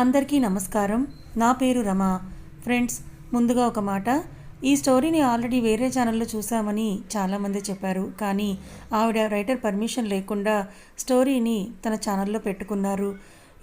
అందరికీ నమస్కారం. నా పేరు రమ. ఫ్రెండ్స్ ముందుగా ఒక మాట. ఈ స్టోరీని ఆల్రెడీ వేరే ఛానల్లో చూసామని చాలామంది చెప్పారు. కానీ ఆవిడ రైటర్ పర్మిషన్ లేకుండా స్టోరీని తన ఛానల్లో పెట్టుకున్నారు.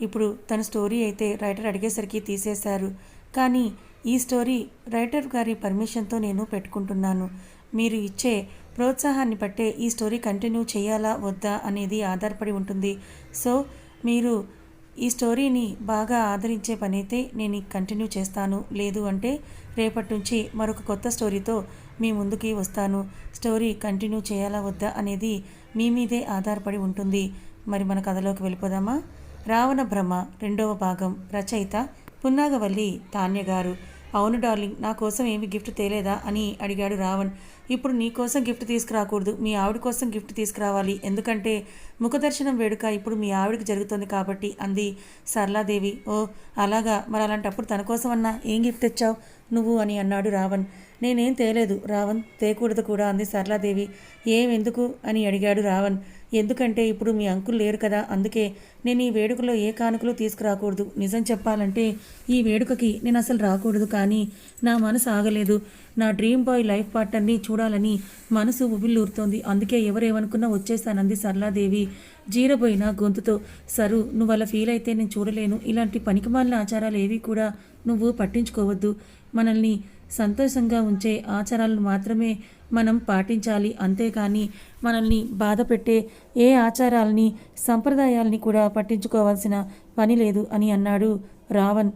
ఇప్పుడు తన స్టోరీ అయితే రైటర్ అడిగేసరికి తీసేశారు. కానీ ఈ స్టోరీ రైటర్ గారి పర్మిషన్తో నేను పెట్టుకుంటున్నాను. మీరు ఇచ్చే ప్రోత్సాహాన్ని బట్టే ఈ స్టోరీ కంటిన్యూ చేయాలా వద్దా అనేది ఆధారపడి ఉంటుంది. సో మీరు ఈ స్టోరీని బాగా ఆదరించే పనైతే నేను కంటిన్యూ చేస్తాను. లేదు అంటే రేపటి నుంచి మరొక కొత్త స్టోరీతో మీ ముందుకి వస్తాను. స్టోరీ కంటిన్యూ చేయాలా వద్దా అనేది మీ మీదే ఆధారపడి ఉంటుంది. మరి మన కథలోకి వెళ్ళిపోదామా? రావణ భ్రమ రెండవ భాగం రచయిత పున్నాగవల్లి తాన్య గారు అవును డార్లింగ్ నా కోసం ఏమి గిఫ్ట్ తేలేదా అని అడిగాడు రావణ్. ఇప్పుడు నీ కోసం గిఫ్ట్ తీసుకురాకూడదు మీ ఆవిడ కోసం గిఫ్ట్ తీసుకురావాలి. ఎందుకంటే ముఖదర్శనం వేడుక ఇప్పుడు మీ ఆవిడకి జరుగుతుంది కాబట్టి అంది సరళాదేవి. ఓ అలాగా? మరి అలాంటప్పుడు తన కోసం అన్నా ఏం గిఫ్ట్ తెచ్చావు నువ్వు అని అన్నాడు రావణ్. నేనేం తేలేదు రావణ్ తేకూడదు కూడా అంది సరళాదేవి. ఏం ఎందుకు అని అడిగాడు రావణ్. ఎందుకంటే ఇప్పుడు మీ అంకుల్ లేరు కదా అందుకే నేను ఈ వేడుకలో ఏ కానుకలు తీసుకురాకూడదు. నిజం చెప్పాలంటే ఈ వేడుకకి నేను అసలు రాకూడదు కానీ నా మనసు ఆగలేదు. నా డ్రీమ్ బాయ్ లైఫ్ పార్ట్నర్ని చూడాలని మనసు ఉబిల్లూరుతోంది అందుకే ఎవరేమనుకున్నా వచ్చేసానంది సరళాదేవి. జీరబోయిన గొంతుతో సరు నువ్వు అలా ఫీల్ అయితే నేను చూడలేను. ఇలాంటి పనికిమాలిన ఆచారాలు ఏవి కూడా నువ్వు పట్టించుకోవద్దు. మనల్ని సంతోషంగా ఉంచే ఆచారాలను మాత్రమే మనం పాటించాలి. అంతేకాని మనల్ని బాధ పెట్టే ఏ ఆచారాలని సంప్రదాయాల్ని కూడా పట్టించుకోవాల్సిన పని లేదు అని అన్నాడు రావణ్.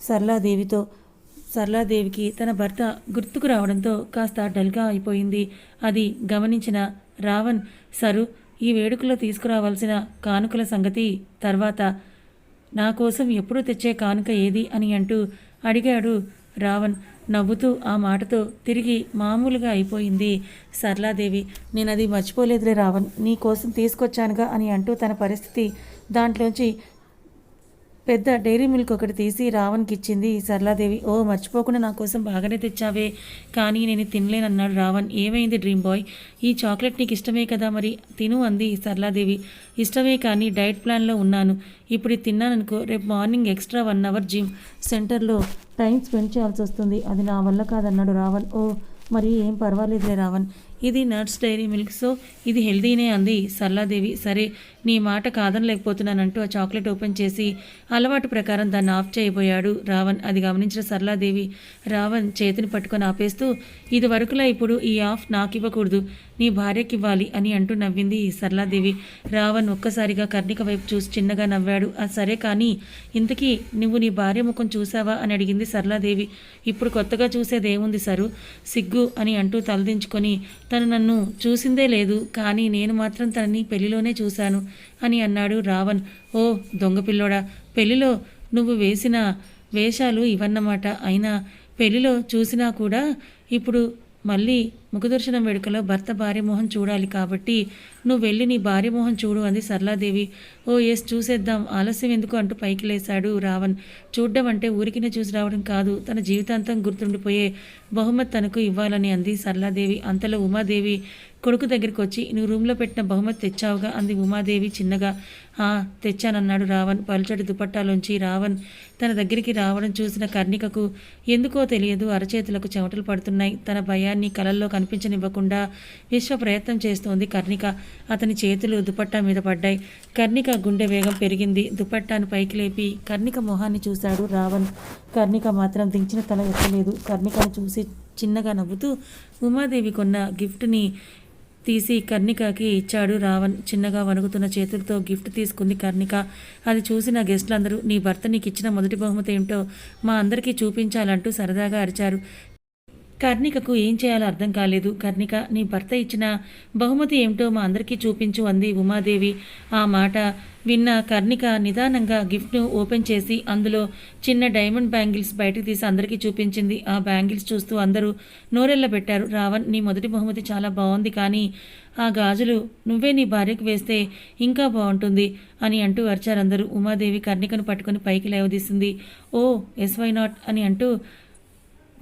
సరళాదేవితో సరళాదేవికి తన భర్త గుర్తుకు రావడంతో కాస్త డల్గా అయిపోయింది. అది గమనించిన రావణ్ సరు ఈ వేడుకలో తీసుకురావాల్సిన కానుకల సంగతి తర్వాత. నా కోసం ఎప్పుడూ తెచ్చే కానుక ఏది? అని అంటూ అడిగాడు రావణ్. నవ్వుతూ ఆ మాటతో తిరిగి మామూలుగా అయిపోయింది. సరళాదేవి నేను అది మర్చిపోలేదులే రావణ్ నీ కోసం తీసుకొచ్చానుగా అని అంటూ తన పరిస్థితి దాంట్లోంచి పెద్ద డైరీ మిల్క్ ఒకటి తీసి రావణ్కి ఇచ్చింది సరళాదేవి ఓ మర్చిపోకుండా నా కోసం బాగానే తెచ్చావే. కానీ నేను తినలేనన్నాడు రావణ్. ఏమైంది డ్రీమ్ బాయ్? ఈ చాక్లెట్ నీకు ఇష్టమే కదా మరి? తిను అంది సరళాదేవి. ఇష్టమే కానీ డైట్ ప్లాన్లో ఉన్నాను. ఇప్పుడు తిన్నాననుకో రేపు morning extra one hour gym సెంటర్లో టైం స్పెండ్ చేయాల్సి వస్తుంది. అది నా వల్ల కాదన్నాడు రావణ్. ఓ మరి ఏం పర్వాలేదులే రావణ్. ఇది నట్స్ డైరీ మిల్క్ సో ఇది హెల్దీనే అంది సరళాదేవి. సరే నీ మాట కాదనలేకపోతున్నానంటూ ఆ చాక్లెట్ ఓపెన్ చేసి అలవాటు ప్రకారం దాన్ని ఆఫ్ చేయబోయాడు రావణ్. అది గమనించిన సరళాదేవి రావణ్ చేతిని పట్టుకొని ఆపేస్తూ ఇది వరకులా ఇప్పుడు ఈ ఆఫ్ నాకు ఇవ్వకూడదు నీ భార్యకి ఇవ్వాలి అని అంటూ నవ్వింది సరళాదేవి. రావణ్ ఒక్కసారిగా కర్ణిక వైపు చూసి చిన్నగా నవ్వాడు. ఆ సరే కానీ ఇంతకీ నువ్వు నీ భార్య ముఖం చూసావా? అని అడిగింది సరళాదేవి. ఇప్పుడు కొత్తగా చూసేదేముంది సరు? సిగ్గు అని అంటూ తలదించుకొని తను నన్ను చూసిందే లేదు కానీ నేను మాత్రం తనని పెళ్ళిలోనే చూశాను. అని అన్నాడు రావణ్. ఓ దొంగ పిల్లోడా పెళ్ళిలో నువ్వు వేసిన వేషాలు ఇవన్నమాట. అయినా పెళ్ళిలో చూసినా కూడా ఇప్పుడు మళ్ళీ ముఖదర్శనం వేడుకలో భర్త భార్య మోహన్ చూడాలి కాబట్టి నువ్వు వెళ్ళి నీ భార్య మోహన్ చూడు అంది సరళాదేవి. ఓ ఎస్ చూసేద్దాం. ఆలస్యం ఎందుకు అంటూ పైకి లేశాడు రావణ్. చూడ్డం అంటే ఊరికినే చూసి రావడం కాదు. తన జీవితాంతం గుర్తుండిపోయే బహుమతి తనకు ఇవ్వాలని అంది సరళాదేవి. అంతలో ఉమాదేవి కొడుకు దగ్గరికి వచ్చి నువ్వు రూమ్లో పెట్టిన బహుమతి తెచ్చావుగా? అంది ఉమాదేవి చిన్నగా. ఆ తెచ్చానన్నాడు రావణ్. పలుచటి దుపట్టాలోంచి రావణ్ తన దగ్గరికి రావడం చూసిన కర్ణికకు ఎందుకో తెలియదు. అరచేతులకు చెమటలు పడుతున్నాయి. తన భయాన్ని కలల్లో కనిపించనివ్వకుండా విశ్వ ప్రయత్నం చేస్తోంది కర్ణిక. అతని చేతులు దుపట్టా మీద పడ్డాయి. కర్ణిక గుండె వేగం పెరిగింది. దుపట్టాను పైకి లేపి కర్ణిక మొహాన్ని చూశాడు రావణ్. కర్ణిక మాత్రం దించిన తల ఎత్తలేదు. కర్ణికను చూసి చిన్నగా నవ్వుతూ ఉమాదేవి కొన్న గిఫ్ట్ని తీసి కర్ణికకి ఇచ్చాడు రావణ్. చిన్నగా వణుకుతున్న చేతులతో గిఫ్ట్ తీసుకుంది కర్ణిక. అది చూసిన గెస్టులందరూ నీ భర్త నీకు ఇచ్చిన మొదటి బహుమతి ఏమిటో మా అందరికీ చూపించాలంటూ సరదాగా అరిచారు. కర్ణికకు ఏం చేయాలో అర్థం కాలేదు. కర్ణిక నీ భర్త ఇచ్చిన బహుమతి ఏమిటో మా అందరికీ చూపించు అంది ఉమాదేవి. ఆ మాట విన్న కర్ణిక నిదానంగా గిఫ్ట్ను ఓపెన్ చేసి అందులో చిన్న డైమండ్ బ్యాంగిల్స్ బయటకు తీసి అందరికీ చూపించింది. ఆ బ్యాంగిల్స్ చూస్తూ అందరూ నోరెళ్ళ పెట్టారు. రావణ్ నీ మొదటి బహుమతి చాలా బాగుంది కానీ ఆ గాజులు నువ్వే నీ భార్యకు వేస్తే ఇంకా బాగుంటుంది అని అంటూ అరిచారందరూ ఉమాదేవి కర్ణికను పట్టుకుని పైకి లేవదీసింది. ఓ ఎస్ వై నాట్ అని అంటూ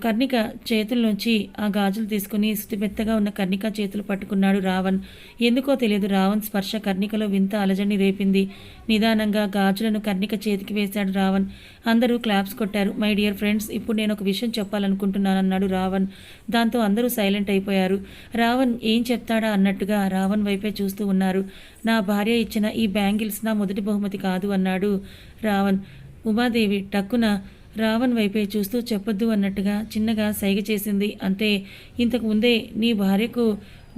కర్ణిక చేతుల్లోంచి ఆ గాజులు తీసుకుని స్థితిమెత్తగా ఉన్న కర్ణిక చేతులు పట్టుకున్నాడు రావణ్. ఎందుకో తెలియదు రావణ్ స్పర్శ కర్ణికలో వింత అలజడిని రేపింది. నిదానంగా గాజులను కర్ణిక చేతికి వేశాడు రావణ్. అందరూ క్లాప్స్ కొట్టారు. మై డియర్ ఫ్రెండ్స్ ఇప్పుడు నేను ఒక విషయం చెప్పాలనుకుంటున్నానన్నాడు రావణ్. దాంతో అందరూ సైలెంట్ అయిపోయారు. రావణ్ ఏం చెప్తాడా? అన్నట్టుగా రావణ్ వైపే చూస్తూ ఉన్నారు. నా భార్య ఇచ్చిన ఈ బ్యాంగిల్స్ నా మొదటి బహుమతి కాదు అన్నాడు రావణ్. ఉమాదేవి టక్కున రావణ్ వైపే చూస్తూ చెప్పొద్దు అన్నట్టుగా చిన్నగా సైగ చేసింది. అంతే ఇంతకు ముందే నీ భార్యకు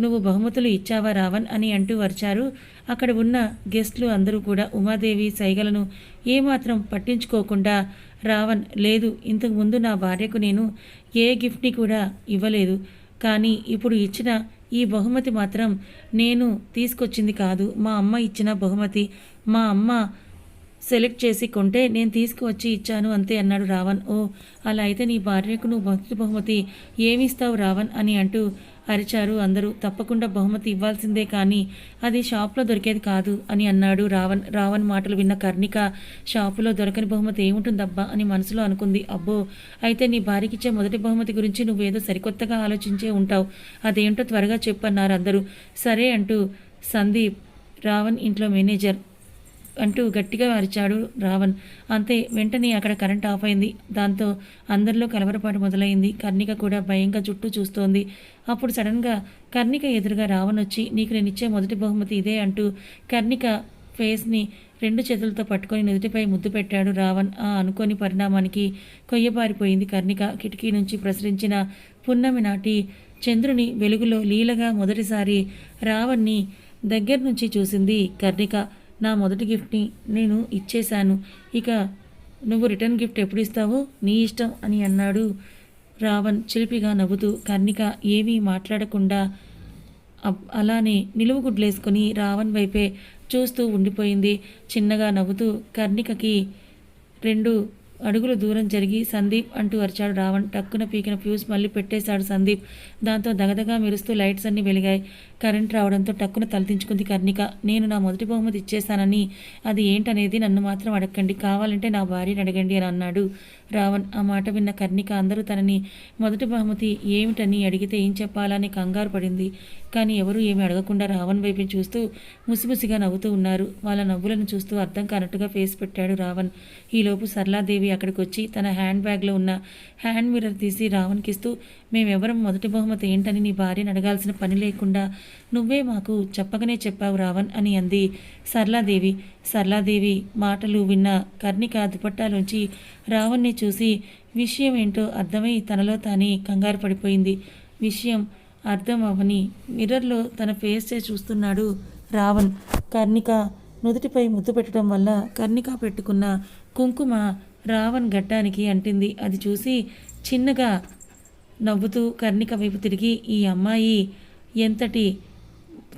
నువ్వు బహుమతులు ఇచ్చావా రావణ్ అని అంటూ వరిచారు అక్కడ ఉన్న గెస్ట్లు అందరూ కూడా ఉమాదేవి సైగలను ఏమాత్రం పట్టించుకోకుండా రావణ్ లేదు ఇంతకు ముందు నా భార్యకు నేను ఏ గిఫ్ట్ని కూడా ఇవ్వలేదు కానీ ఇప్పుడు ఇచ్చిన ఈ బహుమతి మాత్రం నేను తీసుకొచ్చింది కాదు. మా అమ్మ ఇచ్చిన బహుమతి మా అమ్మ సెలెక్ట్ చేసి కొంటే నేను తీసుకువచ్చి ఇచ్చాను అంతే అన్నాడు రావణ్. ఓ అలా అయితే నీ భార్యకు నువ్వు మొదటి బహుమతి ఏమిస్తావు రావణ్ అని అంటూ అరిచారు అందరూ. తప్పకుండా బహుమతి ఇవ్వాల్సిందే కానీ అది షాప్లో దొరికేది కాదు అని అన్నాడు రావణ్. రావణ్ మాటలు విన్న కర్ణిక షాపులో దొరకని బహుమతి ఏముంటుందబ్బా అని మనసులో అనుకుంది. అబ్బో అయితే నీ భార్యకిచ్చే మొదటి బహుమతి గురించి నువ్వేదో సరికొత్తగా ఆలోచించే ఉంటావు. అదేంటో త్వరగా చెప్పన్నారు అందరూ. సరే అంటూ సందీప్ రావణ్ ఇంట్లో మేనేజర్ అంటూ గట్టిగా అరిచాడు రావణ్. అంతే వెంటనే అక్కడ కరెంట్ ఆఫ్ అయింది. దాంతో అందరిలో కలవరపాటు మొదలైంది. కర్ణిక కూడా భయంగా చుట్టూ చూస్తోంది. అప్పుడు సడన్గా కర్ణిక ఎదురుగా రావణ్ వచ్చి నీకు నేను ఇచ్చే మొదటి బహుమతి ఇదే అంటూ కర్ణిక ఫేస్ని రెండు చేతులతో పట్టుకొని నుదుటిపై ముద్దు పెట్టాడు రావణ్. ఆ అనుకోని పరిణామానికి కొయ్యబారిపోయింది కర్ణిక. కిటికీ నుంచి ప్రసరించిన పున్నమి నాటి చంద్రుని వెలుగులో లీలగా మొదటిసారి రావణ్ణి దగ్గర నుంచి చూసింది కర్ణిక. నా మొదటి గిఫ్ట్ని నేను ఇచ్చేశాను. ఇక నువ్వు రిటర్న్ గిఫ్ట్ ఎప్పుడు ఇస్తావో నీ ఇష్టం అని అన్నాడు రావణ్ చిలిపిగా నవ్వుతూ. కర్ణిక ఏమీ మాట్లాడకుండా అబ్- అలానే నిలువుగుడ్లేసుకొని రావణ్ వైపే చూస్తూ ఉండిపోయింది. చిన్నగా నవ్వుతూ కర్ణికకి రెండు అడుగులు దూరం జరిగి సందీప్ అంటూ అరిచాడు రావణ్. టక్కున పీకిన ఫ్యూజ్ మళ్ళీ పెట్టేశాడు సందీప్. దాంతో దగదగా మెరుస్తూ లైట్స్ అన్నీ వెలిగాయి. కరెంట్ రావడంతో టక్కున తలదించుకుంది కర్ణిక. నేను నా మొదటి బహుమతి ఇచ్చేశానని. అది ఏంటనేది నన్ను మాత్రం అడగండి. కావాలంటే నా భార్యని అడగండి అని అన్నాడు రావణ్. ఆ మాట విన్న కర్ణిక అందరూ తనని మొదటి బహుమతి ఏమిటని అడిగితే ఏం చెప్పాలని కంగారు పడింది. కానీ ఎవరూ ఏమి అడగకుండా రావణ్ వైపు చూస్తూ ముసిముసిగా నవ్వుతూ ఉన్నారు. వాళ్ళ నవ్వులను చూస్తూ అర్థం కానట్టుగా ఫేస్ పెట్టాడు రావణ్. ఈలోపు సరళాదేవి అక్కడికి వచ్చి తన హ్యాండ్ బ్యాగ్లో ఉన్న హ్యాండ్ మిర్రర్ తీసి రావణ్కిస్తూ మేమెవరం మొదటి బహుమతి ఏంటని నీ భార్యను అడగాల్సిన పని లేకుండా నువ్వే మాకు చెప్పకనే చెప్పావు రావణ్ అని అంది. సరళాదేవి సరళాదేవి మాటలు విన్న కర్ణిక దుపట్టాలోంచి రావణ్ణి చూసి విషయం ఏంటో అర్థమై తనలో తానే కంగారు పడిపోయింది. విషయం అర్థం అవని మిర్రర్లో తన ఫేస్ చూస్తున్నాడు రావణ్. కర్ణిక నుదుటిపై ముద్దు పెట్టడం వల్ల కర్ణిక పెట్టుకున్న కుంకుమ రావణ్ గడ్డానికి అంటింది. అది చూసి చిన్నగా నవ్వుతూ కర్ణిక వైపు తిరిగి ఈ అమ్మాయి ఎంతటి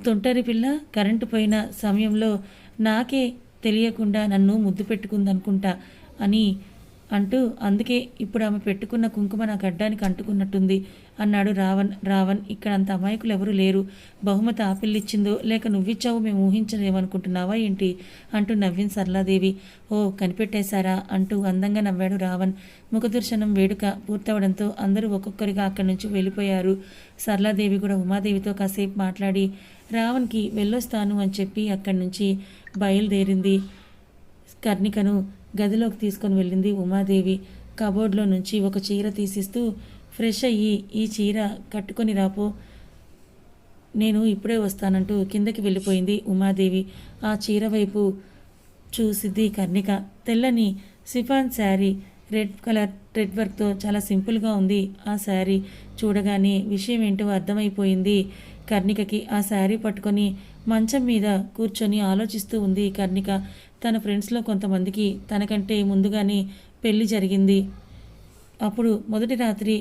తొంటరి పిల్ల కరెంటు పోయిన సమయంలో నాకే తెలియకుండా నన్ను ముద్దు పెట్టుకుందనుకుంటా అని అంటూ అందుకే ఇప్పుడు ఆమె పెట్టుకున్న కుంకుమ నా గడ్డానికి అంటుకున్నట్టుంది. అన్నాడు రావణ్. రావణ్ ఇక్కడ అంత అమాయకులు ఎవరూ లేరు. బహుమతి ఆపిల్లిచ్చిందో లేక నువ్విచ్చావు మేము ఊహించలేమనుకుంటున్నావా ఏంటి? అంటూ నవ్వింది సరళాదేవి. ఓ కనిపెట్టేశారా? అంటూ అందంగా నవ్వాడు రావణ్. ముఖదర్శనం వేడుక పూర్తవడంతో అందరూ ఒక్కొక్కరిగా అక్కడి నుంచి వెళ్ళిపోయారు. సరళాదేవి కూడా ఉమాదేవితో కాసేపు మాట్లాడి రావణ్కి వెళ్ళొస్తాను అని చెప్పి అక్కడి నుంచి బయలుదేరింది కర్ణికను. గదిలోకి తీసుకొని వెళ్ళింది ఉమాదేవి. కబోర్డ్లో నుంచి ఒక చీర తీసిస్తూ ఫ్రెష్ అయ్యి ఈ చీర కట్టుకొని రాపో. నేను ఇప్పుడే వస్తానంటూ కిందకి వెళ్ళిపోయింది ఉమాదేవి. ఆ చీర వైపు చూసిద్ది కర్ణిక. తెల్లని chiffon sari red colour red వర్క్తో చాలా సింపుల్గా ఉంది ఆ శారీ. చూడగానే విషయం ఏంటో అర్థమైపోయింది కర్ణికకి. ఆ శారీ పట్టుకొని మంచం మీద కూర్చొని ఆలోచిస్తూ ఉంది కర్ణిక. తన ఫ్రెండ్స్లో కొంతమందికి తనకంటే ముందుగానే పెళ్ళి జరిగింది. అప్పుడు మొదటి రాత్రి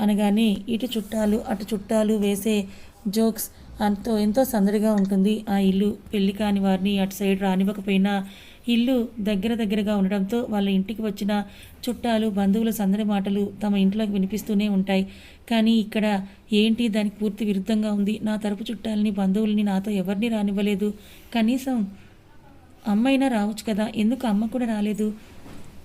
అనగానే ఇటు చుట్టాలు అటు చుట్టాలు వేసే జోక్స్ అంతో ఎంతో సందడిగా ఉంటుంది. ఆ ఇల్లు పెళ్ళి కాని వారిని అటు సైడ్ రానివ్వకపోయినా ఇల్లు దగ్గర దగ్గరగా ఉండడంతో వాళ్ళ ఇంటికి వచ్చిన చుట్టాలు బంధువుల సందడి మాటలు తమ ఇంట్లోకి వినిపిస్తూనే ఉంటాయి. కానీ ఇక్కడ ఏంటి? దానికి పూర్తి విరుద్ధంగా ఉంది. నా తరపు చుట్టాలని బంధువుల్ని నాతో ఎవరిని రానివ్వలేదు? కనీసం అమ్మైనా రావచ్చు కదా? ఎందుకు అమ్మ కూడా రాలేదు?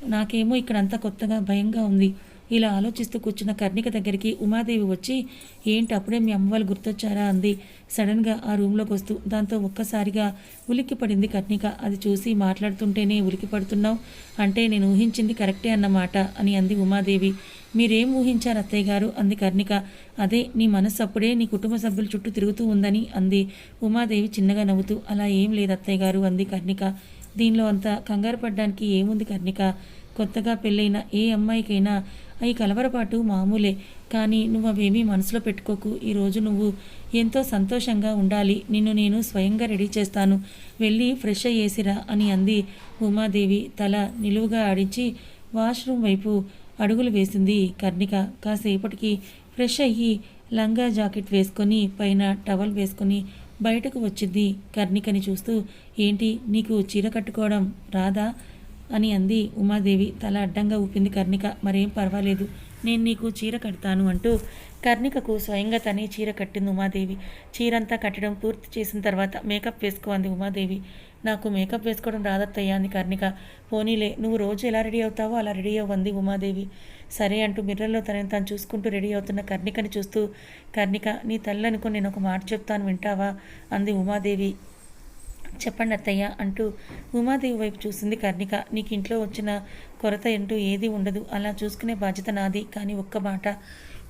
నాకేమో ఇక్కడ అంతా కొత్తగా భయంగా ఉంది. ఇలా ఆలోచిస్తూ కూర్చున్న కర్ణిక దగ్గరికి ఉమాదేవి వచ్చి ఏంటి అప్పుడే మీ అమ్మ వాళ్ళు గుర్తొచ్చారా? అంది. సడన్గా ఆ రూమ్లోకి వస్తూ దాంతో ఒక్కసారిగా ఉలిక్కి పడింది కర్ణిక. అది చూసి మాట్లాడుతుంటేనే ఉలికి పడుతున్నావు. అంటే నేను ఊహించింది కరెక్టే అన్నమాట అని అంది ఉమాదేవి. మీరేం ఊహించారు అత్తయ్య గారు? అంది కర్ణిక. అదే నీ మనస్సు అప్పుడే నీ కుటుంబ సభ్యుల చుట్టూ తిరుగుతూ ఉందని అంది ఉమాదేవి చిన్నగా నవ్వుతూ. అలా ఏం లేదు అత్తయ్య గారు అంది కర్ణిక. దీనిలో అంత కంగారు పడ్డానికి ఏముంది కర్ణిక? కొత్తగా పెళ్ళైన ఏ అమ్మాయికైనా ఈ కలవరపాటు మామూలే. కానీ నువ్వు అవేమీ మనసులో పెట్టుకోకు. ఈరోజు నువ్వు ఎంతో సంతోషంగా ఉండాలి. నిన్ను నేను స్వయంగా రెడీ చేస్తాను. వెళ్ళి ఫ్రెష్ అయ్యేసిరా అని అంది ఉమాదేవి. తల నిలువుగా ఆడించి వాష్రూమ్ వైపు అడుగులు వేసింది కర్ణిక. కాసేపటికి ఫ్రెష్ అయ్యి లంగా జాకెట్ వేసుకొని పైన టవల్ వేసుకొని బయటకు వచ్చింది కర్ణికని చూస్తూ ఏంటి నీకు చీర కట్టుకోవడం రాదా? అని అంది ఉమాదేవి. తల అడ్డంగా ఊపింది కర్ణిక. మరేం పర్వాలేదు. నేను నీకు చీర కడతాను అంటూ కర్ణికకు స్వయంగా తనే చీర కట్టింది ఉమాదేవి. చీరంతా కట్టడం పూర్తి చేసిన తర్వాత మేకప్ వేసుకో అంది ఉమాదేవి. నాకు మేకప్ వేసుకోవడం రాదత్తయ్యా అంది కర్ణిక. పోనీలే నువ్వు రోజు ఎలా రెడీ అవుతావో అలా రెడీ అవ్వంది ఉమాదేవి. సరే అంటూ మిర్రర్లో తనని తను చూసుకుంటూ రెడీ అవుతున్న కర్ణికని చూస్తూ కర్ణిక నీ తల్లి అనుకుని నేను ఒక మాట చెప్తాను వింటావా? అంది ఉమాదేవి. చెప్పండి అత్తయ్య అంటూ ఉమాదేవి వైపు చూసింది కర్ణిక. నీకు ఇంట్లో వచ్చిన కొరత అంటూ ఏది ఉండదు. అలా చూసుకునే బాధ్యత నాది. కానీ ఒక్క మాట.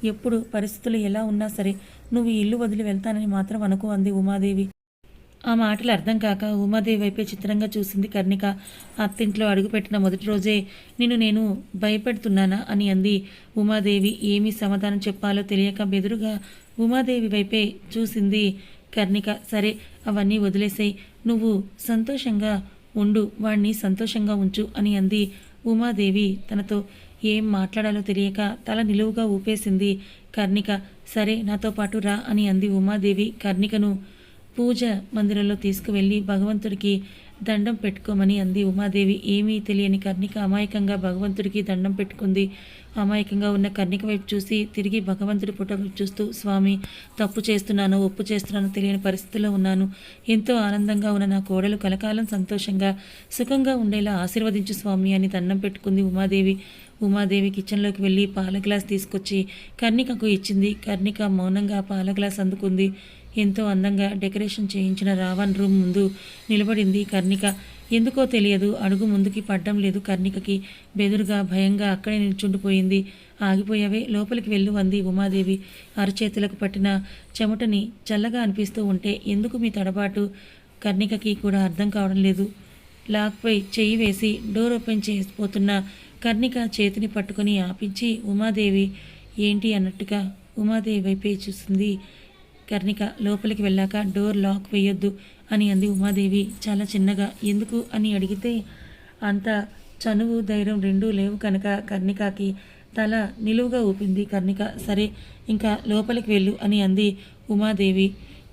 ఎప్పుడు పరిస్థితులు ఎలా ఉన్నా సరే నువ్వు ఈ ఇల్లు వదిలి వెళ్తానని మాత్రం అనుకో అంది ఉమాదేవి. ఆ మాటలు అర్థం కాక ఉమాదేవి వైపే చిత్రంగా చూసింది కర్ణిక. అత్తింట్లో అడుగుపెట్టిన మొదటి రోజే నిన్ను నేను భయపెడుతున్నానా అని అంది ఉమాదేవి. ఏమీ సమాధానం చెప్పాలో తెలియక బెదురుగా ఉమాదేవి వైపే చూసింది కర్ణిక సరే అవన్నీ వదిలేసాయి. నువ్వు సంతోషంగా ఉండు వాణ్ణి సంతోషంగా ఉంచు అని అంది ఉమాదేవి తనతో. ఏం మాట్లాడాలో తెలియక తల నిలువుగా ఊపేసింది కర్ణిక. సరే నాతో పాటు రా అని అంది ఉమాదేవి కర్ణికను. పూజ మందిరంలో తీసుకువెళ్ళి భగవంతుడికి దండం పెట్టుకోమని అంది ఉమాదేవి. ఏమీ తెలియని కర్ణిక అమాయకంగా భగవంతుడికి దండం పెట్టుకుంది. అమాయకంగా ఉన్న కర్ణిక వైపు చూసి తిరిగి భగవంతుడి పుట్ట వైపు చూస్తూ స్వామి తప్పు చేస్తున్నాను ఒప్పు చేస్తున్నాను తెలియని పరిస్థితిలో ఉన్నాను. ఎంతో ఆనందంగా ఉన్న నా కోడలు కలకాలం సంతోషంగా సుఖంగా ఉండేలా ఆశీర్వదించు స్వామి అని దండం పెట్టుకుంది ఉమాదేవి. ఉమాదేవి కిచెన్లోకి వెళ్ళి పాల గ్లాస్ తీసుకొచ్చి కర్ణికకు ఇచ్చింది. కర్ణిక మౌనంగా పాల గ్లాస్ అందుకుంది. ఎంతో అందంగా డెకరేషన్ చేయించిన రావణ్ రూమ్ ముందు నిలబడింది కర్ణిక. ఎందుకో తెలియదు అడుగు ముందుకి పడ్డం లేదు కర్ణికకి. బెదురుగా భయంగా అక్కడే నిల్చుండిపోయింది. ఆగిపోయావే లోపలికి వెళ్ళు అంది ఉమాదేవి. అరచేతులకు పట్టిన చెమటని చల్లగా అనిపిస్తూ ఉంటే ఎందుకు మీ తడబాటు? కర్ణికకి కూడా అర్థం కావడం లేదు. లాక్పై చెయ్యి వేసి డోర్ ఓపెన్ చేసిపోతున్న కర్ణిక చేతిని పట్టుకొని ఆపించి ఉమాదేవి ఏంటి? అన్నట్టుగా ఉమాదేవి వైపే చూస్తుంది కర్ణిక లోపలికి వెళ్ళాక డోర్ లాక్ వేయొద్దు అని అంది ఉమాదేవి. చాలా చిన్నగా. ఎందుకు అని అడిగితే అంత చనువు ధైర్యం రెండూ లేవు కనుక కర్ణికకి తల నిలువుగా ఊపింది. కర్ణిక సరే ఇంకా లోపలికి వెళ్ళు అని అంది ఉమాదేవి.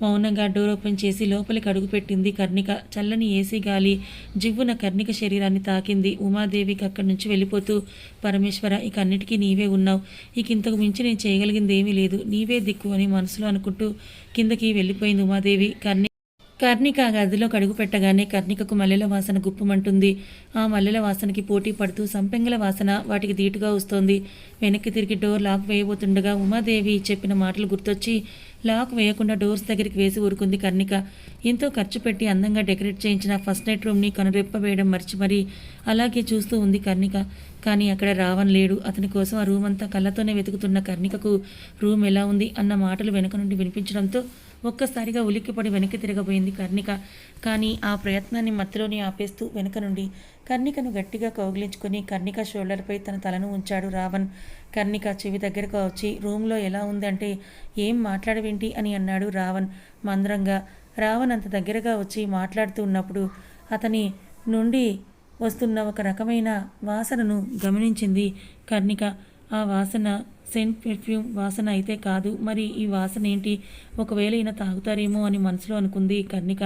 మౌనంగా డోర్ ఓపెన్ చేసి లోపలికి అడుగుపెట్టింది కర్ణిక. చల్లని ఏసీ గాలి జివ్వున కర్ణిక శరీరాన్ని తాకింది. ఉమాదేవికి అక్కడి నుంచి వెళ్ళిపోతూ పరమేశ్వర ఇక అన్నిటికీ నీవే ఉన్నావు. ఇక ఇంతకు మించి నేను చేయగలిగింది ఏమీ లేదు. నీవే దిక్కు అని మనసులో అనుకుంటూ కిందకి వెళ్ళిపోయింది ఉమాదేవి. కర్ణి కర్ణిక ఆ గదిలో కడుగు పెట్టగానే కర్ణికకు మల్లెల వాసన గుప్పమంటుంది. ఆ మల్లెల వాసనకి పోటీ పడుతూ సంపెంగల వాసన వాటికి ధీటుగా వస్తోంది. వెనక్కి తిరిగి డోర్ లాక్ వేయబోతుండగా ఉమాదేవి చెప్పిన మాటలు గుర్తొచ్చి లాక్ వేయకుండా డోర్స్ దగ్గరికి వేసి ఊరుకుంది కర్ణిక. ఎంతో ఖర్చు పెట్టి అందంగా డెకరేట్ చేయించిన ఫస్ట్ నైట్ రూమ్ని కనురెప్ప వేయడం మర్చి మరీ అలాగే చూస్తూ ఉంది కర్ణిక. కానీ అక్కడ రావణ్ లేడు. అతని కోసం ఆ రూమ్ అంతా కళ్ళతోనే వెతుకుతున్న కర్ణికకు రూమ్ ఎలా ఉంది అన్న మాటలు వెనుక నుండి వినిపించడంతో ఒక్కసారిగా ఉలిక్కిపడి వెనక్కి తిరగబోయింది కర్ణిక. కానీ ఆ ప్రయత్నాన్ని మత్తులోనే ఆపేస్తూ వెనక నుండి కర్ణికను గట్టిగా కౌగిలించుకొని కర్ణిక షోల్డర్పై తన తలను ఉంచాడు రావణ్. కర్ణిక చెవి దగ్గరకు వచ్చి రూమ్లో ఎలా ఉందంటే ఏం మాట్లాడవేంటి? అని అన్నాడు రావణ్ మంద్రంగా. రావణ్ అంత దగ్గరగా వచ్చి మాట్లాడుతూ ఉన్నప్పుడు అతని నుండి వస్తున్న ఒక రకమైన వాసనను గమనించింది కర్ణిక. ఆ వాసన సెంట్ పెర్ఫ్యూమ్ వాసన అయితే కాదు. మరి ఈ వాసన ఏంటి? ఒకవేళ ఈయన తాగుతారేమో అని మనసులో అనుకుంది కర్ణిక.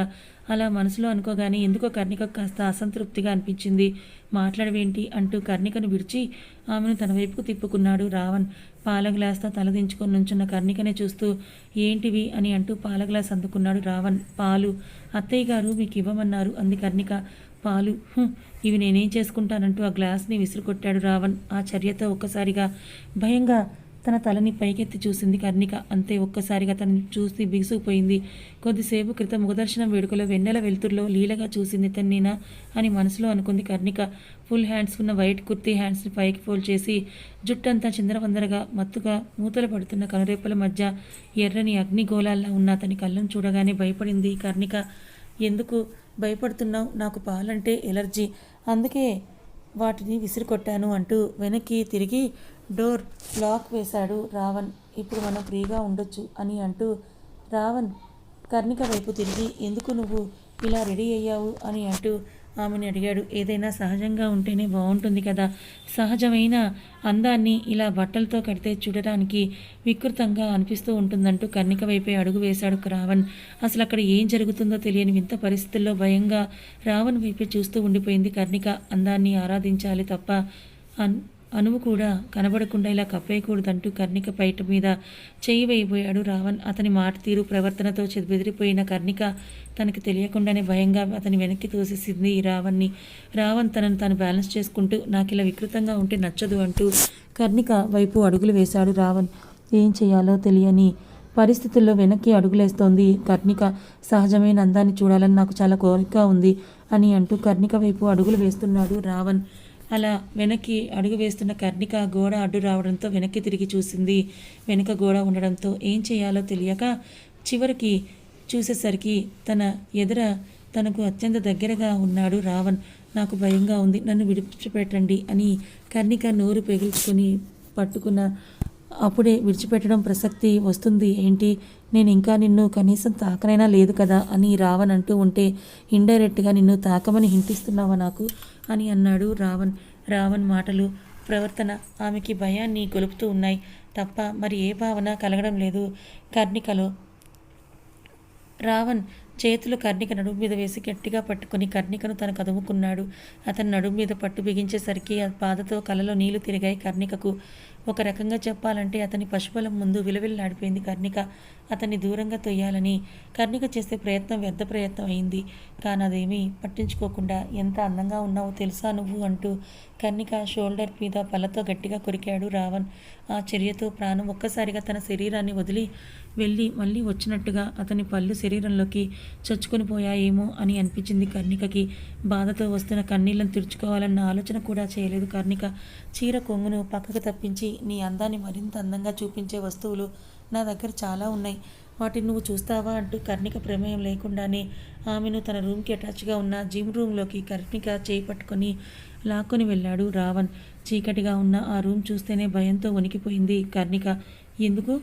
అలా మనసులో అనుకోగానే ఎందుకో కర్ణిక కాస్త అసంతృప్తిగా అనిపించింది. మాట్లాడవేంటి అంటూ కర్ణికను విడిచి ఆమెను తన వైపుకు తిప్పుకున్నాడు రావణ్. పాల గ్లాస్తో తలదించుకొని నుంచున్న కర్ణికనే చూస్తూ ఏంటివి? అని అంటూ పాల గ్లాస్ అందుకున్నాడు రావణ్. పాలు. అత్తయ్య గారు మీకు ఇవ్వమన్నారు అంది కర్ణిక. పాలు? ఇవి నేనేం చేసుకుంటానంటూ ఆ గ్లాస్ని విసిరికొట్టాడు రావణ్. ఆ చర్యతో ఒక్కసారిగా భయంగా తన తలని పైకెత్తి చూసింది కర్ణిక. అంతే ఒక్కసారిగా తనని చూసి బిగుసుకుపోయింది. కొద్దిసేపు క్రితం ముఖదర్శనం వేడుకలో వెన్నెల వెలుతురులో లీలగా చూసింది తన్నేనా అని మనసులో అనుకుంది కర్ణిక. ఫుల్ హ్యాండ్స్ ఉన్న వైట్ కుర్తీ హ్యాండ్స్ని పైకి ఫోల్డ్ చేసి జుట్టంతా చిందరవందరగా మత్తుగా మూతలు పడుతున్న కనురేపల మధ్య ఎర్రని అగ్నిగోళాల్లో ఉన్న అతని కళ్ళను చూడగానే భయపడింది కర్ణిక. ఎందుకు భయపడుతున్నావు నాకు పాలంటే ఎలర్జీ. అందుకే వాటిని విసిరికొట్టాను అంటూ వెనక్కి తిరిగి డోర్ లాక్ వేశాడు రావణ్. ఇప్పుడు మనం ఫ్రీగా ఉండొచ్చు అని అంటూ రావణ్ కర్ణిక వైపు తిరిగి ఎందుకు నువ్వు ఇలా రెడీ అయ్యావు అని అంటూ ఆమెను అడిగాడు. ఏదైనా సహజంగా ఉంటేనే బాగుంటుంది కదా. సహజమైన అందాన్ని ఇలా బట్టలతో కడితే చూడటానికి వికృతంగా అనిపిస్తూ ఉంటుందంటూ కన్నిక వైపే అడుగు వేశాడు రావణ్. అసలు అక్కడ ఏం జరుగుతుందో తెలియని వింత పరిస్థితుల్లో భయంగా రావణ్ వైపే చూస్తూ ఉండిపోయింది కర్ణిక అందాన్ని ఆరాధించాలి తప్ప అన్ అనువు కూడా కనబడకుండా ఇలా కప్పేయకూడదంటూ కర్ణిక పైట మీద చేయి వేయబోయాడు రావణ్. అతని మాట తీరు ప్రవర్తనతో చె- బెదిరిపోయిన కర్ణిక తనకి తెలియకుండానే భయంగా అతని వెనక్కి తోసేసింది ఈ రావణ్ణి. రావణ్ తనను తాను బ్యాలెన్స్ చేసుకుంటూ నాకు ఇలా వికృతంగా ఉంటే నచ్చదు అంటూ కర్ణిక వైపు అడుగులు వేశాడు రావణ్. ఏం చేయాలో తెలియని పరిస్థితుల్లో వెనక్కి అడుగులేస్తోంది కర్ణిక. సహజమైన అందాన్ని చూడాలని నాకు చాలా కోరిక ఉంది అని అంటూ కర్ణిక వైపు అడుగులు వేస్తున్నాడు రావణ్. అలా వెనక్కి అడుగు వేస్తున్న కర్ణిక గోడ అడ్డు రావడంతో వెనక్కి తిరిగి చూసింది. వెనక గోడ ఉండడంతో ఏం చేయాలో తెలియక చివరికి చూసేసరికి తన ఎదుర తనకు అత్యంత దగ్గరగా ఉన్నాడు రావణ్. నాకు భయంగా ఉంది. నన్ను విడిచిపెట్టండి అని కర్ణిక నోరు పెగుల్చుకొని పట్టుకున్న అప్పుడే విడిచిపెట్టడం ప్రసక్తి వస్తుంది. ఏంటి? నేను ఇంకా నిన్ను కనీసం తాకనైనా లేదు కదా అని రావణ్ అంటూ ఉంటే ఇండైరెక్ట్గా నిన్ను తాకమని హింటిస్తున్నావా నాకు? అని అన్నాడు రావణ్. రావణ్ మాటలు ప్రవర్తన ఆమెకి భయాన్ని గొలుపుతూ ఉన్నాయి. తప్ప మరి ఏ భావన కలగడం లేదు. కర్ణికలో రావణ్ చేతులు కర్ణిక నడుము మీద వేసి గట్టిగా పట్టుకొని కర్ణికను తన కదుముకున్నాడు అతని నడుము మీద పట్టు బిగించేసరికి ఆ బాధతో కలలో నీళ్ళు తిరిగాయి కర్ణికకు. ఒక రకంగా చెప్పాలంటే అతని పశుబలం ముందు విలవిల్లాడిపోయింది కర్ణిక. అతన్ని దూరంగా తొయ్యాలని కర్ణిక చేసే ప్రయత్నం వ్యర్థ ప్రయత్నం అయింది. కానీ అదేమీ పట్టించుకోకుండా ఎంత అందంగా ఉన్నావో తెలుసా నువ్వు అంటూ కర్ణిక షోల్డర్ మీద పళ్ళతో గట్టిగా కొరికాడు రావణ్. ఆ చర్యతో ప్రాణం ఒక్కసారిగా తన శరీరాన్ని వదిలి వెళ్ళి మళ్ళీ వచ్చినట్టుగా అతని పళ్ళు శరీరంలోకి చచ్చుకొని పోయాయేమో అని అనిపించింది కర్ణికకి. బాధతో వస్తున్న కన్నీళ్ళను తుడుచుకోవాలన్న ఆలోచన కూడా చేయలేదు కర్ణిక. చీర కొంగును పక్కకు తప్పించి నీ అందాన్ని మరింత అందంగా చూపించే వస్తువులు నా దగ్గర చాలా ఉన్నాయి. వాటిని నువ్వు చూస్తావా అంటూ కర్ణిక ప్రమేయం లేకుండానే ఆమెను తన రూమ్కి అటాచ్గా ఉన్న జిమ్ రూమ్లోకి కర్ణిక చేయి పట్టుకొని లాక్కొని వెళ్ళాడు రావణ్. చీకటిగా ఉన్న ఆ రూమ్ చూస్తేనే భయంతో వణికిపోయింది కర్ణిక. ఎందుకు?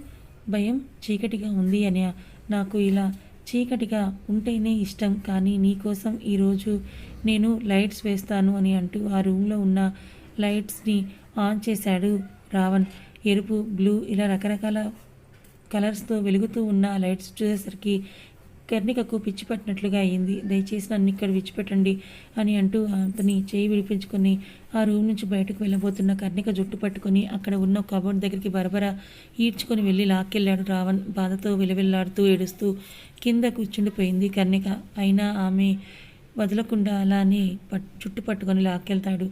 భయం చీకటిగా ఉంది అని నాకు ఇలా చీకటిగా ఉంటేనే ఇష్టం కానీ నీకోసం ఈరోజు నేను లైట్స్ వేస్తాను అని అంటూ ఆ రూమ్లో ఉన్న లైట్స్ని ఆన్ చేశాడు రావణ్. ఎరుపు బ్లూ ఇలా రకరకాల కలర్స్తో వెలుగుతూ ఉన్న లైట్స్ చూసేసరికి కర్ణికకు పిచ్చి పట్టినట్లుగా అయింది. దయచేసి నన్ను ఇక్కడ విచ్చిపెట్టండి అని అంటూ అతని చేయి విడిపించుకొని ఆ రూమ్ నుంచి బయటకు వెళ్ళబోతున్న కర్ణిక జుట్టు పట్టుకొని అక్కడ ఉన్న కబోర్డ్ దగ్గరికి బరబర ఈడ్చుకొని వెళ్ళి లాక్కెళ్ళాడు రావణ్. బాధతో విలవిల్లాడుతూ ఏడుస్తూ కింద కూర్చుండిపోయింది కర్ణిక. అయినా ఆమె వదలకుండా అలానే పట్ చుట్టు పట్టుకొని లాక్కెళ్తాడు.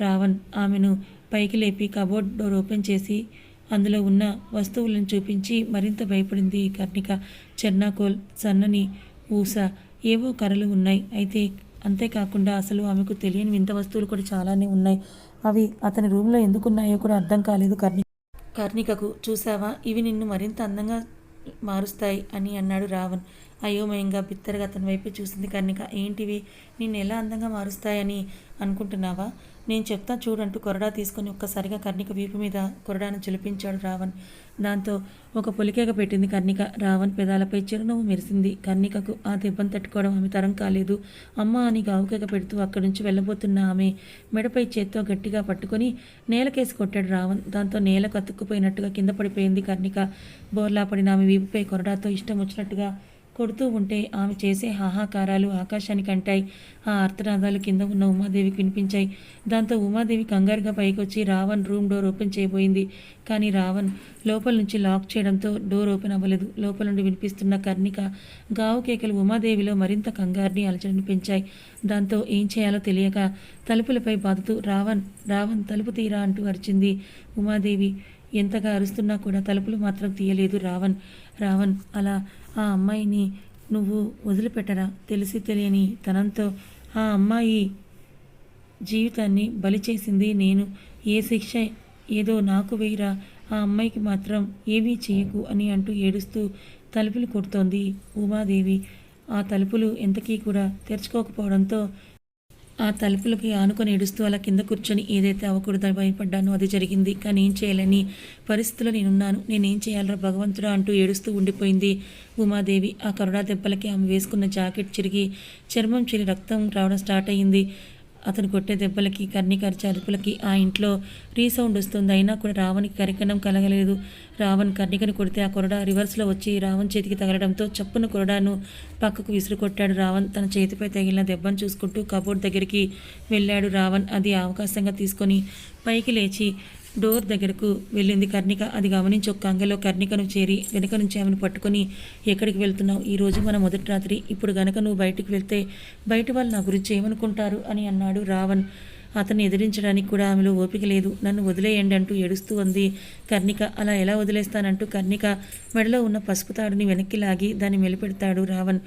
రావణ్ ఆమెను పైకి లేపి కబోర్డ్ డోర్ ఓపెన్ చేసి అందులో ఉన్న వస్తువులను చూపించి మరింత భయపడింది కర్ణిక. చెర్నాకోల్ సన్నని ఊస ఏవో కర్రలు ఉన్నాయి. అయితే అంతేకాకుండా అసలు ఆమెకు తెలియని వింత వస్తువులు కూడా చాలానే ఉన్నాయి. అవి అతని రూమ్లో ఎందుకున్నాయో కూడా అర్థం కాలేదు కర్ణి కర్ణికకు చూసావా ఇవి నిన్ను మరింత అందంగా మారుస్తాయి అని అన్నాడు రావణ్. అయోమయంగా బిత్తరగా అతని వైపు చూసింది కర్ణిక ఏంటివి? నిన్ను ఎలా అందంగా మారుస్తాయని అనుకుంటున్నావా? నేను చెప్తా చూడంటూ కొరడా తీసుకొని ఒక్కసారిగా కర్ణిక వీపు మీద కొరడాను చిలిపించాడు రావణ్. దాంతో ఒక పొలికేక పెట్టింది కర్ణిక రావణ్ పెదాలపై చిరునవ్వు మెరిసింది. కర్ణికకు ఆ దెబ్బను తట్టుకోవడం ఆమె తరం కాలేదు. అమ్మ అని గావుకేక పెడుతూ అక్కడి నుంచి వెళ్ళబోతున్న ఆమె మెడపై చేత్తో గట్టిగా పట్టుకొని నేలకేసి కొట్టాడు రావణ్. దాంతో నేల కతుక్కుపోయినట్టుగా కింద పడిపోయింది కర్ణిక బోర్లా పడిన ఆమె వీపుపై కొరడాతో ఇష్టం వచ్చినట్టుగా కొడుతూ ఉంటే ఆమె చేసే హాహాకారాలు ఆకాశానికి అంటాయి ఆ అర్ధనాదాలు కింద ఉన్న ఉమాదేవికి వినిపించాయి. దాంతో ఉమాదేవి కంగారుగా పైకొచ్చి రావణ్ రూమ్ డోర్ ఓపెన్ చేయబోయింది. కానీ రావణ్ లోపల నుంచి లాక్ చేయడంతో డోర్ ఓపెన్ అవ్వలేదు. లోపల నుండి వినిపిస్తున్న కర్ణిక గావు కేకలు ఉమాదేవిలో మరింత కంగారుని అలచడిని పెంచాయి. దాంతో ఏం చేయాలో తెలియక తలుపులపై బాదుతూ రావణ్ రావణ్ తలుపు తీరా అంటూ అరిచింది ఉమాదేవి. ఎంతగా అరుస్తున్నా కూడా తలుపులు మాత్రం తీయలేదు. రావణ్ రావణ్ అలా ఆ అమ్మాయిని నువ్వు వదిలిపెట్టరా? తెలిసి తెలియని తనంతో ఆ అమ్మాయి జీవితాన్ని బలి చేసింది నేను. ఏ శిక్ష ఏదో నాకు వేయరా? ఆ అమ్మాయికి మాత్రం ఏమీ చేయకు అని అంటూ ఏడుస్తూ తలుపులు కొడుతోంది ఉమాదేవి. ఆ తలుపులు ఎంతకీ కూడా తెరుచుకోకపోవడంతో ఆ తలుపులకి ఆనుకొని ఏడుస్తూ అలా కింద కూర్చొని ఏదైతే అవ్వకూడదని భయపడ్డానో అది జరిగింది. కానీ ఏం చేయాలని పరిస్థితిలో నేనున్నాను. నేనేం చేయాలరా భగవంతుడా అంటూ ఏడుస్తూ ఉండిపోయింది ఉమాదేవి. ఆ కరుణా దెబ్బలకి ఆమె వేసుకున్న జాకెట్ చిరిగి చర్మం చిరి రక్తం రావడం స్టార్ట్ అయ్యింది. అతను కొట్టే దెబ్బలకి కర్ణికరిచే అరుపులకి ఆ ఇంట్లో రీసౌండ్ వస్తుంది. అయినా కూడా రావణ్కి కరికనం కలగలేదు. రావణ్ కర్ణికని కొడితే ఆ కొరడా రివర్స్లో వచ్చి రావణ్ చేతికి తగలడంతో చప్పున కొరడాను పక్కకు విసురు కొట్టాడు రావణ్ తన చేతిపై తగిలిన దెబ్బను చూసుకుంటూ కబోర్డ్ దగ్గరికి వెళ్ళాడు. రావణ్ అది అవకాశంగా తీసుకొని పైకి లేచి డోర్ దగ్గరకు వెళ్ళింది కర్ణిక. అది గమనించి ఒక కంగలో కర్ణికను చేరి వెనుక నుంచి ఆమెను పట్టుకొని ఎక్కడికి వెళ్తున్నావు? ఈ రోజు మన మొదటి రాత్రి. ఇప్పుడు గనక నువ్వు బయటికి వెళ్తే బయట వాళ్ళు నా గురించి ఏమనుకుంటారు? అని అన్నాడు రావణ్. అతన్ని ఎదిరించడానికి కూడా ఆమెలో ఓపిక లేదు. నన్ను వదిలేయండి అంటూ ఏడుస్తూ ఉంది కర్ణిక. అలా ఎలా వదిలేస్తానంటూ కర్ణిక మెడలో ఉన్న పసుపు తాడుని వెనక్కి లాగి దాన్ని మెలిపెడతాడు రావణ్.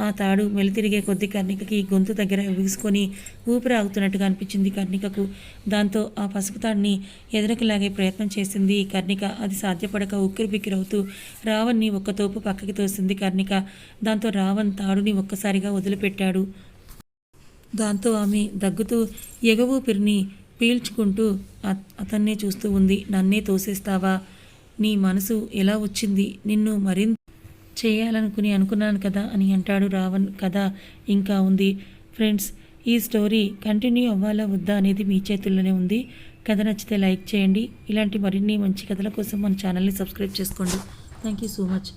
ఆ తాడు మెలితిరిగే కొద్ది కర్ణికకి గొంతు దగ్గర వీసుకొని ఊపిరి ఆగుతున్నట్టుగా అనిపించింది కర్ణికకు. దాంతో ఆ పసుపు తాడిని ఎదురకిలాగే ప్రయత్నం చేసింది కర్ణిక. అది సాధ్యపడక ఉక్కిరి బిక్కిరవుతూ రావణ్ని ఒక్కతోపు పక్కకి తోసింది కర్ణిక. దాంతో రావణ్ తాడుని ఒక్కసారిగా వదిలిపెట్టాడు. దాంతో ఆమె దగ్గుతూ ఎగవూపిరిని పీల్చుకుంటూ అతన్నే చూస్తూ ఉంది. నన్నే తోసేస్తావా? నీ మనసు ఎలా వచ్చింది? నిన్ను మరింత చేయాలనుకుని అనుకున్నాను కదా అని అంటాడు రావణ్. కథ ఇంకా ఉంది. ఫ్రెండ్స్ ఈ స్టోరీ కంటిన్యూ అవ్వాలా వద్దా అనేది మీ చేతుల్లోనే ఉంది. కథ నచ్చితే లైక్ చేయండి. ఇలాంటి మరిన్ని మంచి కథల కోసం మన ఛానల్ని సబ్స్క్రైబ్ చేసుకోండి. Thank you so much.